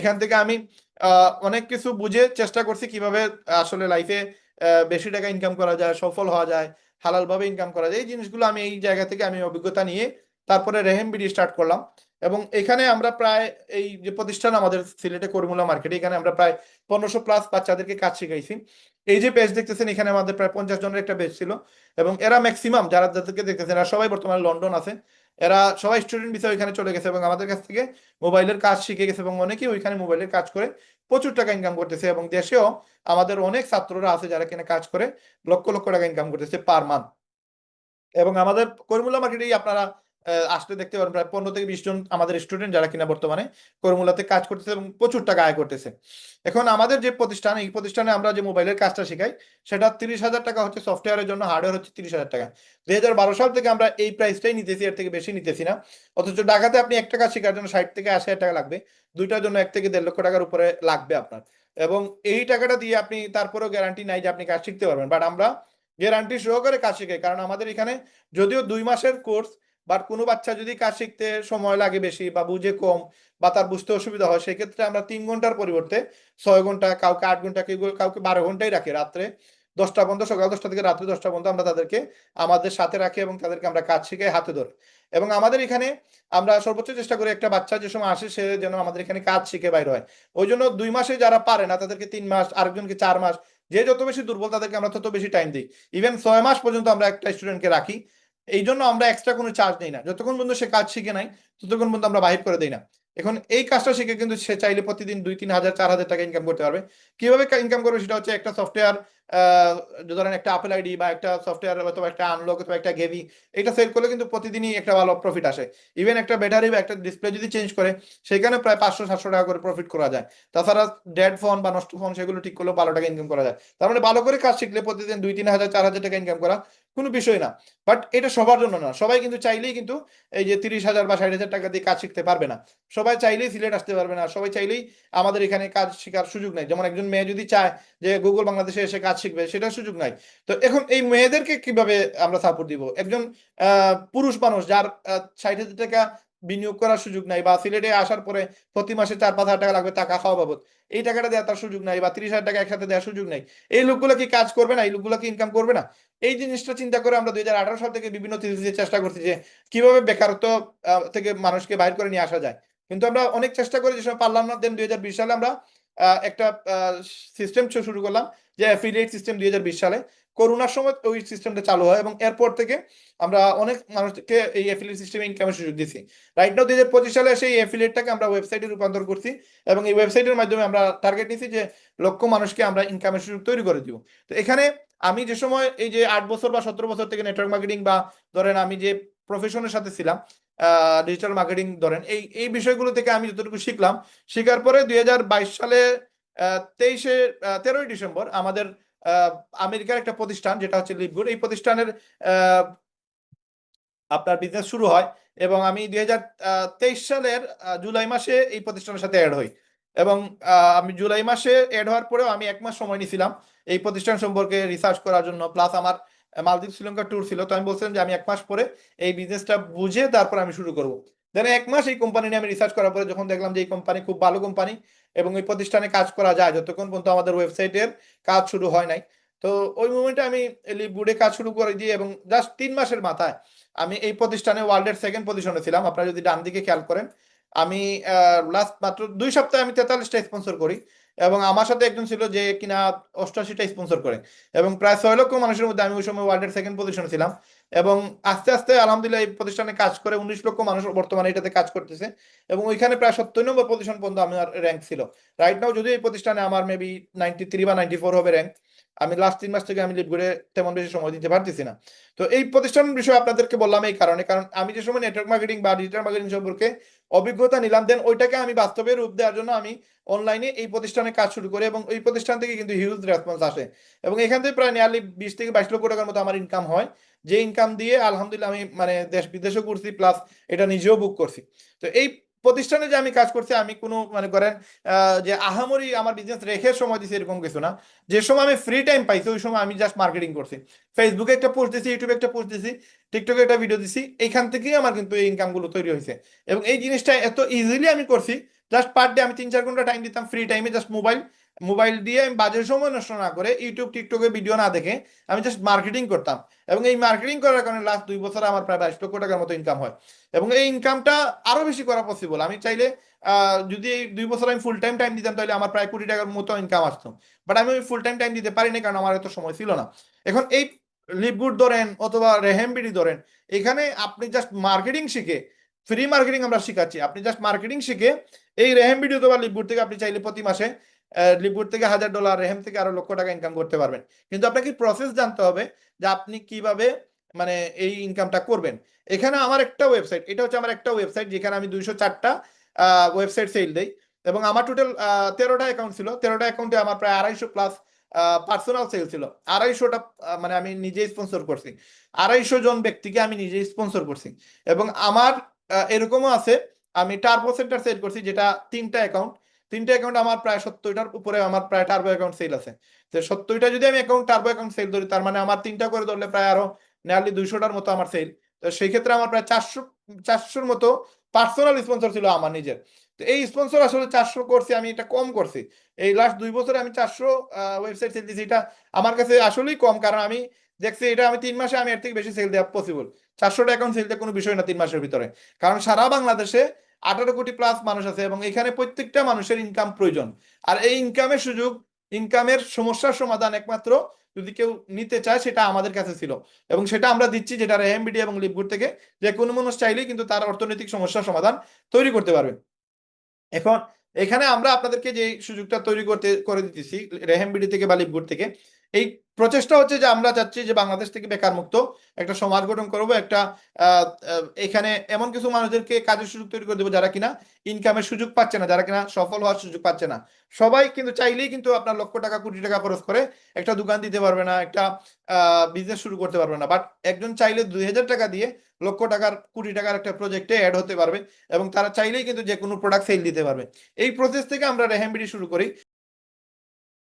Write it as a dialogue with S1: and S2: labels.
S1: এখান থেকে আমি অনেক কিছু বুঝে চেষ্টা করছি কীভাবে আসলে লাইফে বেশি টাকা ইনকাম করা যায়, সফল হওয়া যায় হালাল ভাবে ইনকাম করা যায়। এই জিনিসগুলো আমি এই জায়গা থেকে আমি অভিজ্ঞতা নিয়ে তারপরে রেহেম বিডি স্টার্ট করলাম। এবং এখানে আমরা প্রায় এই যে প্রতিষ্ঠান আমাদের সিলেটে করিমুল্লা মার্কেটে, এখানে আমরা প্রায় পনেরোশো প্লাস বাচ্চাদেরকে কাজ শিখাইছি। এই যে পেজ দেখতেছেন, এখানে আমাদের প্রায় পঞ্চাশ জনের একটা পেজ ছিল। এবং এরা ম্যাক্সিমাম যারা যাদেরকে দেখতেছেন, এরা সবাই বর্তমানে লন্ডন আছে। এরা সবাই স্টুডেন্ট বিষয়ে ওইখানে চলে গেছে এবং আমাদের কাছ থেকে মোবাইলের কাজ শিখে গেছে এবং অনেকে ওইখানে মোবাইলের কাজ করে প্রচুর টাকা ইনকাম করতেছে এবং দেশেও আমাদের অনেক ছাত্ররা আছে যারা কিনা কাজ করে লক্ষ লক্ষ টাকা ইনকাম করতেছে পার মান্থ এবং আমাদের কর্মুলা মার্কেটেই আপনারা আসলে দেখতে পারেন, প্রায় পনেরো থেকে বিশ জন আমাদের স্টুডেন্ট যারা কিনা বর্তমানে কর্মূলাতে কাজ করতেছে এবং প্রচুর টাকা আয় করতেছে। এখন আমাদের যে প্রতিষ্ঠান, এই প্রতিষ্ঠানে আমরা যে মোবাইলের কাজটা শেখাই, সেটা তিরিশ হাজার টাকা হচ্ছে সফটওয়্যারের জন্য হার্ডওয়্যার হচ্ছে তিরিশ হাজার টাকা। দুই হাজার বারো সাল থেকে আমরা এই প্রাইসটাই নিতেছি, এর থেকে বেশি নিতেছি না। অথচ ঢাকাতে আপনি একটা কাজ শেখার জন্য ষাট থেকে আশি হাজার টাকা লাগবে, দুইটার জন্য এক থেকে দেড় লক্ষ টাকার উপরে লাগবে আপনার। এবং এই টাকাটা দিয়ে আপনি তারপরেও গ্যারান্টি নাই যে আপনি কাজ শিখতে পারবেন। বাট আমরা গ্যারান্টি সহকারে কাজ শিখাই, কারণ আমাদের এখানে যদিও দুই মাসের কোর্স বাট কোনো বাচ্চা যদি কাজ শিখতে সময় লাগে বেশি বা বুঝে কম বা তার বুঝতে অসুবিধা হয়, সেক্ষেত্রে আমরা তিন ঘণ্টার পরিবর্তে ছয় ঘণ্টা, কাউকে আট ঘণ্টা, কেউ কাউকে বারো ঘন্টাই রাখি রাত্রে দশটা পর্যন্ত, সকাল দশটা থেকে রাত্রে দশটা পর্যন্ত আমরা তাদেরকে, আমাদের সাথে রাখি এবং তাদেরকে আমরা কাজ শিখে হাতে ধরি। এবং আমাদের এখানে আমরা সর্বোচ্চ চেষ্টা করি একটা বাচ্চা যে সময় আসে সে যেন আমাদের এখানে কাজ শিখে বাইর হয়। ওই জন্য দুই মাসে যারা পারে না তাদেরকে তিন মাস, আরেকজনকে চার মাস, যে যত বেশি দুর্বল তাদেরকে আমরা তত বেশি টাইম দিই। ইভেন ছয় মাস পর্যন্ত আমরা একটা স্টুডেন্টকে রাখি। এই জন্য আমরা এক্সট্রা কোনো চার্জ নেই না। যতক্ষণ পর্যন্ত সে কাজ শিখে নাই, ততক্ষণ পর্যন্ত আমরা বাহির করে দিই না। এখন এই কাজটা শিখে কিন্তু সে চাইলে প্রতিদিন দুই তিন হাজার, চার হাজার টাকা ইনকাম করতে পারবে। কীভাবে ইনকাম করবে সেটা হচ্ছে একটা সফটওয়্যার ধরেন একটা আপেল আইডি বা একটা সফটওয়্যার অথবা একটা আনলক অথবা একটা গেভি এটা সেল করলে কিন্তু প্রতিদিনই একটা ভালো প্রফিট আসে। ইভেন একটা ব্যাটারি বা একটা ডিসপ্লে যদি চেঞ্জ করে, সেখানে প্রায় পাঁচশো, সাতশো টাকা করে প্রফিট করা যায়। তাছাড়া ডেড ফোন বা নষ্ট ফোন সেগুলো ঠিক করলেও ভালো টাকা ইনকাম করা যায়। তার মানে ভালো করে কাজ শিখলে প্রতিদিন দুই তিন হাজার, চার হাজার টাকা ইনকাম করা কোনো বিষয় না। বাট এটা সবার জন্য না। সবাই কিন্তু চাইলেই কিন্তু এই যে তিরিশ হাজার বা ষাট হাজার টাকা দিয়ে কাজ শিখতে পারবে না। সবাই চাইলেই সিলেট আসতে পারবে না। সবাই চাইলেই আমাদের এখানে কাজ শেখার সুযোগ নাই। যেমন একজন মেয়ে যদি চায় যে গুগল বাংলাদেশে এসে কাজ শিখবে, সেটার সুযোগ নাই। তো এখন এই মেয়েদেরকে কীভাবে আমরা সাপোর্ট দিব? একজন পুরুষ মানুষ যার ষাট হাজার টাকা বিনিয়োগ করার সুযোগ নাই বা সিলেটে আসার পরে প্রতি মাসে চার পাঁচ হাজার টাকা লাগবে টাকা খাওয়া বাবদ। এই টাকাটা দেওয়ার তার সুযোগ নাই বা তিরিশ হাজার টাকা একসাথে দেওয়ার সুযোগ নাই। এই লোকগুলো কি কাজ করবে না? এই লোকগুলো কি ইনকাম করবে না? এই জিনিসটা চিন্তা করে আমরা দুই হাজার আঠারো সাল থেকে বিভিন্ন চেষ্টা করছি যে কীভাবে বেকারত্ব থেকে মানুষকে বাইর করে নিয়ে আসা যায়। কিন্তু আমরা অনেক চেষ্টা করে যে সময় পারলাম না দেন দুই হাজার বিশ সালে আমরা একটা সিস্টেম শুরু করলাম যে অ্যাফিলিয়েট সিস্টেম দুই হাজার বিশ সালে। করোনার সময় ওই সিস্টেমটা চালু হয় এবং এরপর থেকে আমরা অনেক মানুষকে এই অ্যাফিলিয়েট সিস্টেমে ইনকামের সুযোগ দিচ্ছি রাইট নাও দুই হাজার পঁচিশ সালে সেই অ্যাফিলিয়েটটাকে আমরা ওয়েবসাইটে রূপান্তর করছি এবং এই ওয়েবসাইটের মাধ্যমে আমরা টার্গেট নিচ্ছি যে লক্ষ মানুষকে আমরা ইনকামের সুযোগ তৈরি করে দিব। তো এখানে আমি যে সময় এই যে আট বছর বা সতেরো বছর থেকে নেটওয়ার্ক মার্কেটিং বা ধরেন আমি যে প্রফেশনের সাথে ছিলাম ডিজিটাল মার্কেটিং ধরেন, এই এই বিষয়গুলো থেকে আমি যতটুকু শিখলাম, শিখার পরে দুই হাজার বাইশ সালে তেইশে তেরোই ডিসেম্বর আমাদের আমেরিকার একটা প্রতিষ্ঠান, যেটা হচ্ছে লিভগুড এই প্রতিষ্ঠানের আপনার বিজনেস শুরু হয় এবং আমি দু হাজার তেইশ সালের জুলাই মাসে এই প্রতিষ্ঠানের সাথে অ্যাড হই। এবং আমি জুলাই মাসে অ্যাড হওয়ার পরেও আমি এক মাস সময় নিয়েছিলাম এই প্রতিষ্ঠান সম্পর্কে রিসার্চ করার জন্য। প্লাস আমার মালদ্বীপ শ্রীলঙ্কা ট্যুর ছিল, তো আমি বলছিলাম যে আমি এক মাস পরে এই বিজনেসটা বুঝে তারপর আমি শুরু করব। দেন এক মাস এই কোম্পানি নিয়ে আমি রিসার্চ করার পরে যখন দেখলাম যে এই কোম্পানি খুব ভালো কোম্পানি এবং এই প্রতিষ্ঠানে কাজ করা যায়, যতক্ষণ পর্যন্ত আমাদের ওয়েবসাইটের কাজ শুরু হয় নাই। তো ওই মুমেন্টে আমি লিপগুডে কাজ শুরু করে দিয়ে এবং জাস্ট তিন মাসের মাথায় আমি এই প্রতিষ্ঠানে ওয়ার্ল্ডের সেকেন্ড পজিশনে ছিলাম। আপনারা যদি ডান দিকে খেয়াল করেন, আমি লাস্ট মাত্র দুই সপ্তাহে আমি তেতাল্লিশটা স্পন্সর করি। এবং আমার সাথে একজন ছিল যে কিনা অষ্টআশিটা স্পন্সর করে। এবং প্রায় ছয় লক্ষ মানুষের মধ্যে আমি ওই সময় ওয়ার্ল্ডের সেকেন্ড পজিশনে ছিলাম। এবং আস্তে আস্তে আলহামদুলিল্লাহ এই প্রতিষ্ঠানে কাজ করে উনিশ লক্ষ মানুষ বর্তমানে এটাতে কাজ করতেছে। এবং ওইখানে প্রায় সত্তর নম্বর পজিশন পর্যন্ত আমার র্যাঙ্ক ছিল। রাইট নাও যদি এই প্রতিষ্ঠানে আমার মেবি নাইনটি থ্রি বা নাইনটি ফোর হবে র্যাঙ্ক আমি লাস্ট তিন মাস থেকে আমি লিভ করে তেমন বেশি সময় দিতে পারতেছি না। তো এই প্রতিষ্ঠান বিষয়ে আপনাদেরকে বললাম এই কারণে, কারণ আমি যে সময় নেটওয়ার্ক মার্কেটিং বা ডিজিটাল মার্কেটিং সম্পর্কে অভিজ্ঞতা নিলাম দেন ওইটাকে আমি বাস্তবে রূপ দেওয়ার জন্য আমি অনলাইনে এই প্রতিষ্ঠানে কাজ শুরু করি এবং এই প্রতিষ্ঠান থেকে কিন্তু হিউজ রেসপন্স আসে। এবং এখান থেকে প্রায় নিয়ারলি বিশ থেকে বাইশ লক্ষ টাকার মতো আমার ইনকাম হয়। যে ইনকাম দিয়ে আলহামদুলিল্লাহ আমি মানে দেশ বিদেশও করছি প্লাস এটা নিজেও বুক করছি। তো এই প্রতিষ্ঠানে যে আমি কাজ করছি, আমি কোনো মানে করেন যে আহামরি আমার বিজনেস রেখে সময় দিছি এরকম কিছু না। যে সময় আমি ফ্রি টাইম পাইছি, ওই সময় আমি জাস্ট মার্কেটিং করছি। ফেসবুকে একটা পোস্ট দিছি ইউটিউবে একটা পোস্ট দিছি টিকটকে একটা ভিডিও দিছি, এইখান থেকেই আমার কিন্তু এই ইনকামগুলো তৈরি হয়েছে। এবং এই জিনিসটা এত ইজিলি আমি করছি জাস্ট পার ডে আমি তিন চার ঘণ্টা টাইম দিতাম ফ্রি টাইমে জাস্ট মোবাইল মোবাইল দিয়ে আমি বাজে সময় নষ্ট না করে ইউটিউব, টিকটকে ভিডিও না দেখে আমি জাস্ট মার্কেটিং করতাম। এবং এই মার্কেটিং করার কারণে লাস্ট দুই বছর আমার প্রায় বাইশ লক্ষ টাকার মতো ইনকাম হয়। এবং এই ইনকামটা আরও বেশি করা পসিবল আমি চাইলে যদি এই দুই বছর আমি ফুল টাইম টাইম দিতাম, তাহলে আমার প্রায় কোটি টাকার মতো ইনকাম আসতো। বাট আমি ওই ফুল টাইম টাইম দিতে পারিনি কারণ আমার এত সময় ছিল না। এখন এই লিপগুড ধরেন অথবা রেহেমবিডি ধরেন, এখানে আপনি জাস্ট মার্কেটিং শিখে ফ্রি মার্কেটিং আমরা শিখাচ্ছি। আপনি জাস্ট মার্কেটিং শিখে, এই রেহেম ভিডিও অথবা লিপগুড থেকে আপনি চাইলে প্রতি মাসে লিপগুড থেকে হাজার ডলার, রেহেম থেকে আরও লক্ষ টাকা ইনকাম করতে পারবেন। কিন্তু আপনাকে প্রসেস জানতে হবে যে আপনি কীভাবে মানে এই ইনকামটা করবেন। এখানে আমার একটা ওয়েবসাইট এটা হচ্ছে আমার একটা ওয়েবসাইট যেখানে আমি দুইশো চারটা ওয়েবসাইট সেল দেই। এবং আমার টোটাল তেরোটা অ্যাকাউন্ট ছিল। তেরোটা অ্যাকাউন্টে আমার প্রায় আড়াইশো প্লাস পার্সোনাল সেল ছিল। আড়াইশোটা মানে আমি নিজেই স্পন্সর করছি। আড়াইশো জন ব্যক্তিকে আমি নিজেই স্পন্সর করছি। এবং আমার এরকমও আছে। আমি টার্বো সেন্টার সেল করছি, যেটা তিনটা অ্যাকাউন্ট তিনটা অ্যাকাউন্ট আমার প্রায় সত্তরটার উপরে আমার প্রায় টার্বো অ্যাকাউন্ট সেল আছে। তো সত্তরটা যদি আমি অ্যাকাউন্ট টার্বো অ্যাকাউন্ট সেল ধরি, তার মানে আমার তিনটা করে ধরলে প্রায় আরও নিয়ারলি দুইশোটার মতো আমার সেল তো সেই ক্ষেত্রে আমার প্রায় চারশো, চারশোর মতো পার্সোনাল স্পন্সর ছিল আমার নিজের। তো এই স্পন্সর আসলে চারশো করছি, আমি এটা কম করছি। এই লাস্ট দুই বছরে আমি চারশো ওয়েবসাইট সেল দিয়েছি। এটা আমার কাছে আসলেই কম, কারণ আমি দেখছি এটা আমি তিন মাসে আমি এর থেকে বেশি সেল দেওয়া পসিবল চারশোটা অ্যাকাউন্ট সেল দেওয়া কোনো বিষয় না তিন মাসের ভিতরে। কারণ সারা বাংলাদেশে আঠারো কোটি প্লাস মানুষ আছে এবং এখানে প্রত্যেকটা মানুষের ইনকাম প্রয়োজন। আর এই ইনকামের সুযোগ ইনকামের সমস্যার সমাধান একমাত্র যদি কেউ নিতে চায়, সেটা আমাদের কাছে ছিল। এবং সেটা আমরা দিচ্ছি, যেটা রেহেমবিডি এবং লিপগুড থেকে। যে কোনো মানুষ চাইলেই কিন্তু তার অর্থনৈতিক সমস্যার সমাধান তৈরি করতে পারবে। এখন, এখানে আমরা আপনাদেরকে যে সুযোগটা তৈরি করতে, করে দিতেছি রেহেমবিডি থেকে বা লিপগুড থেকে, এই প্রচেষ্টা হচ্ছে যে আমরা চাচ্ছি যে বাংলাদেশ থেকে বেকার মুক্ত, একটা সমাজ গঠন করব, একটা এখানে এমন কিছু মানুষদেরকে কাজের সুযোগ তৈরি করে দেবো যারা কিনা ইনকামের সুযোগ পাচ্ছে না, যারা কিনা সফল হওয়ার সুযোগ পাচ্ছে না। সবাই কিন্তু চাইলেই কিন্তু আপনার লক্ষ টাকা, কোটি টাকা খরচ করে একটা দোকান দিতে পারবে না, একটা বিজনেস শুরু করতে পারবে না। বাট একজন চাইলে দুই হাজার টাকা দিয়ে লক্ষ টাকার, কোটি টাকার একটা প্রজেক্টে অ্যাড হতে পারবে এবং তারা চাইলেই কিন্তু যে কোনো প্রোডাক্ট সেল দিতে পারবে। এই প্রসেস থেকে আমরা রেহেমবিডি শুরু করি।